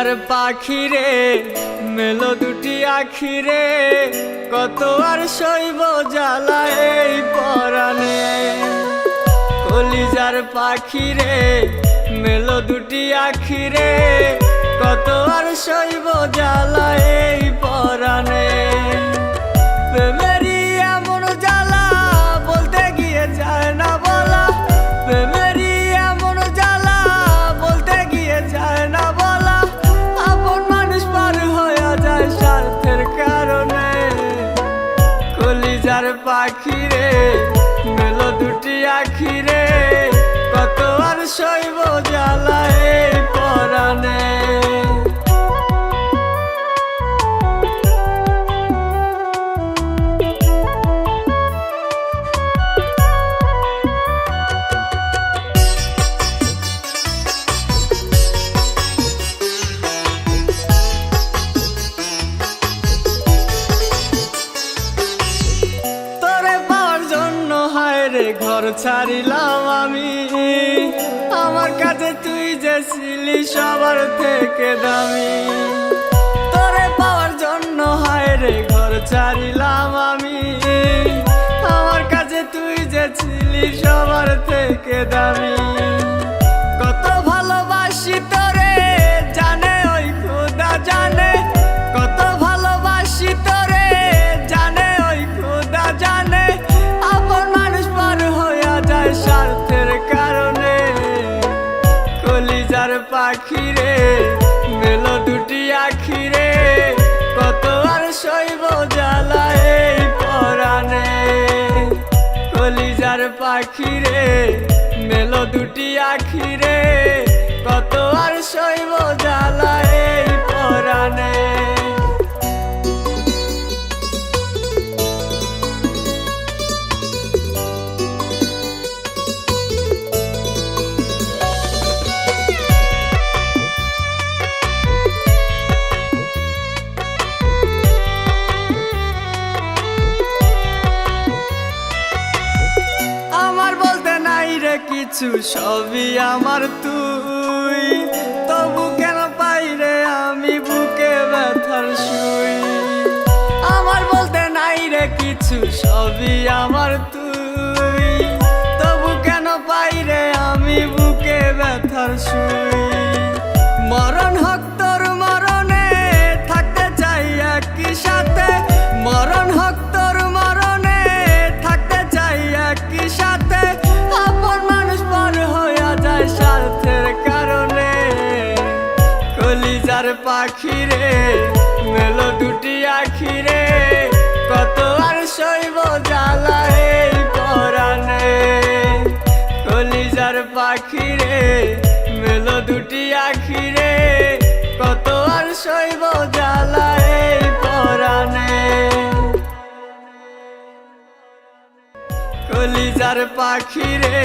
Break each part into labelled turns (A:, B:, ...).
A: কলিজার পাখি রে মেলো দুটি আখি রে কত আর শৈব জ্বালা এই পরাণে। কলিজার পাখি রে মেলো দুটি আখিরে, কত আর শৈব জ্বালা এই পরাণে। প্রেমেরই এমন জ্বালা বলতে গিয়ে যায় না বলা প্রেমেরই পাখি রে মেলো দুটি আখি রে ঘর ছাড়িলাম আমি। আমার কাছে তুই যে ছিলি সবার থেকে দামি। তোরে পাওয়ার জন্য হায় রে ঘর ছাড়িলাম আমি। আমার কাছে তুই যে ছিলি সবার থেকে দামি। কলিজার পাখি রে মেলো দুটি আখি রে কত আর শৈব জ্বালা পরাণে। কলিজার পাখি রে মেলো দুটি আখি রে কিছু সবই আমার তুই। তবু কেন পাই রে আমি বুকে ব্যথার শুই আমার বলতে নাই রে কিছু সবই আমার তুই। কলিজার পাখি রে, মেলো দুটি আখি রে। কত আর শৈব জ্বালা এই পরাণে। কলিজার পাখি রে, মেলো দুটি আখি রে। কত আর শৈব জ্বালা এই পরাণে। কলিজার পাখি রে,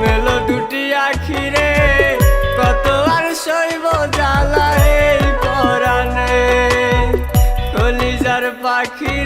A: মেলো দুটি আখি রে। শৈব জ্বালা এই কলিজার পাখি